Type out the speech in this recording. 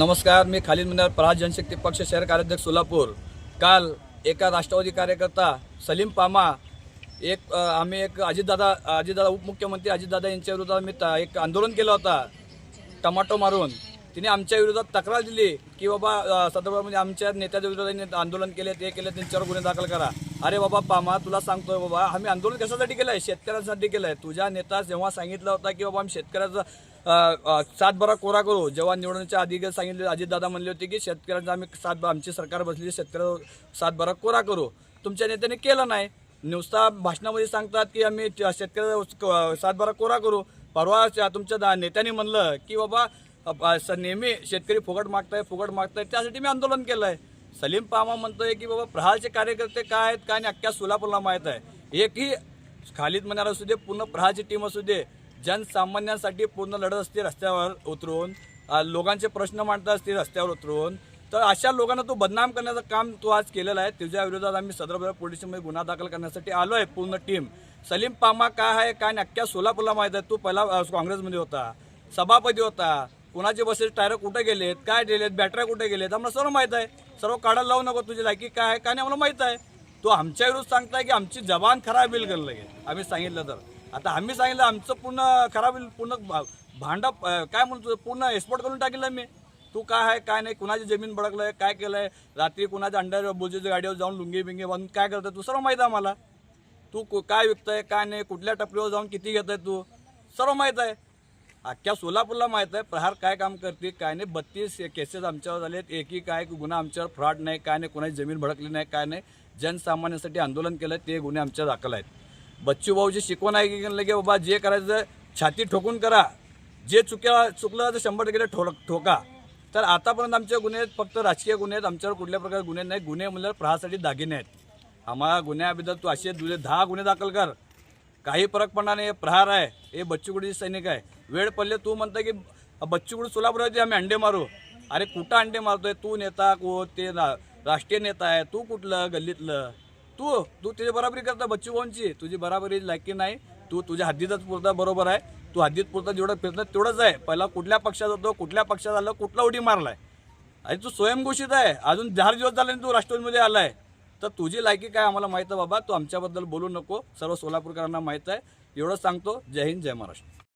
नमस्कार मी खालील मिनार प्रहार जनशक्ती पक्ष शहर कार्याध्यक्ष सोलापूर. काल एका राष्ट्रवादी कार्यकर्ता सलीम पामा एक आम्ही एक अजितदादा अजितदादा उपमुख्यमंत्री अजितदादा यांच्या विरोधात मी एक आंदोलन केलं होता टमाटो मारून. तिने आमच्या विरोधात तक्रार दिली की बाबा सदर्भामध्ये म्हणजे आमच्या नेत्याच्या विरोधात आंदोलन केले ते केले त्यांच्यावर गुन्हे दाखल करा. अरे बाबा पामा तुला सांगतोय बाबा आम्ही आंदोलन कशासाठी केलंय? शेतकऱ्यांसाठी केलंय. तुझ्या नेता जेव्हा सांगितलं होता की बाबा आम्ही शेतकऱ्याचा सातबारा कोरा करू जेव्हा निवडणुकीच्या आधी सांगितले अजितदादा म्हणले होते की शेतकऱ्यांचा आम्ही सात आमची सरकार बसली शेतकऱ्या सातबारा कोरा करू. तुमच्या नेत्याने केलं नाही. नुसता भाषणामध्ये सांगतात की आम्ही शेतकऱ्याचा शेतकऱ्या सातबारा कोरा करू. परवा तुमच्या दा- नेत्याने म्हणलं की बाबा नेहमी शेतकरी फुकट मागताय फुकट मागताय त्यासाठी मी आंदोलन केलं आहे सलीम पामा म्हणतोय की बाबा प्रहारचे कार्यकर्ते काय आहेत काय नाही अख्ख्या सोलापूरला माहीत आहे. एकही खालीद मनार असू दे पूर्ण प्रहारची टीम असू दे जनसामान्यांसाठी पूर्ण लढत असते रस्त्यावर उतरून लोकांचे प्रश्न मांडत असते रस्त्यावर उतरून. तर अशा लोकांना तो बदनाम करण्याचं काम तू आज केलेलं आहे. तुझ्या विरोधात आम्ही सदर पोलीस स्टेशनमध्ये गुन्हा दाखल करण्यासाठी आलो आहे पूर्ण टीम सलीम पामा काय आहे काय नाही अख्ख्या सोलापूरला माहीत आहे. तू पहिला काँग्रेसमध्ये होता सभापती होता. कुणाचे बसेस टायर कुठे गेलेत काय दिलेत बॅटऱ्या कुठे गेलेत आम्हाला सर्व माहीत आहे. सर्व काढायला लावू नको तुझी लायकी काय आहे काय नाही आम्हाला माहीत आहे. तू आमच्या विरुद्ध सांगताय की आमची जबान खराब होईल करलं लगे आम्ही सांगितलं तर. आता आम्ही सांगितलं आमचं पूर्ण खराब होईल पूर्ण भांडा काय म्हणतो पूर्ण एक्सपोर्ट करून टाकेल मी तू काय आहे काय नाही कुणाची जमीन भडकलंय काय केलंय? रात्री कुणाच्या अंडर बोजीच्या गाडीवर जाऊन लुंगी बिंगी बांधून काय करतोय तू? सर्व माहीत आहे आम्हाला. तू कु- काय विकतंय काय नाही कुठल्या टपरीवर जाऊन किती घेत आहे तू? सर्व माहीत आहे. अख्ख्या सोलापूरला माहीत आहे प्रहार काय काम करते काय नाही. बत्तीस केसेस आमच्यावर झालेत. एकही काय गुन्हा आमच्यावर फ्रॉड नाही काय नाही. कोणाची जमीन भडकली नाही काय नाही. जनसामान्यांसाठी आंदोलन केलं ते गुन्हे आमच्या दाखल आहेत. बच्चू भाऊची शिकवण आहे की लगे बाबा जे करायचं छाती ठोकून करा. जे चुक्या चुकलं तर शंभर टक्के ठो ठोका. तर आतापर्यंत आमचे गुन्हे आहेत फक्त राजकीय गुन्हे आहेत. आमच्यावर कुठल्या प्रकारचे गुन्हे नाही. गुन्हे म्हणजे प्रहारसाठी दागिने आहेत. आम्हाला गुन्ह्याबद्दल तू असे तुझे दहा गुन्हे दाखल कर. काही फरकपणाने हे प्रहार आहे. हे बच्चूकुडीचे सैनिक आहे. वेळ पडले तू म्हणता की बच्चूकुडी सोलापुरात आम्ही अंडे मारू. अरे कुठं अंडे मारतोय? तू नेता को ते रा- राष्ट्रीय नेता आहे. तू कुठलं गल्लीतलं? तू तू तुझी बराबरी करता बच्चू भाऊंची. तुझी बराबरी लायकी नाही. तू तुझ्या हद्दीतच पुरता बरोबर आहे. तू हद्दीत पुरता जेवढं फिरतं तेवढंच आहे. पहिला कुठल्या पक्षात होतो कुठल्या पक्षात आलं कुठला उडी मारलाय? अरे तू स्वयंघोषित आहे. अजून चार दिवस झाले तू राष्ट्रवादीमध्ये आलाय. तर तुझी लायकी काय आम्हाला माहीत आहे बाबा? तू आमच्याबद्दल बोलू नको. सर्व सोलापूरकरांना माहीत आहे. एवढंच सांगतो. जय हिंद जय महाराष्ट्र.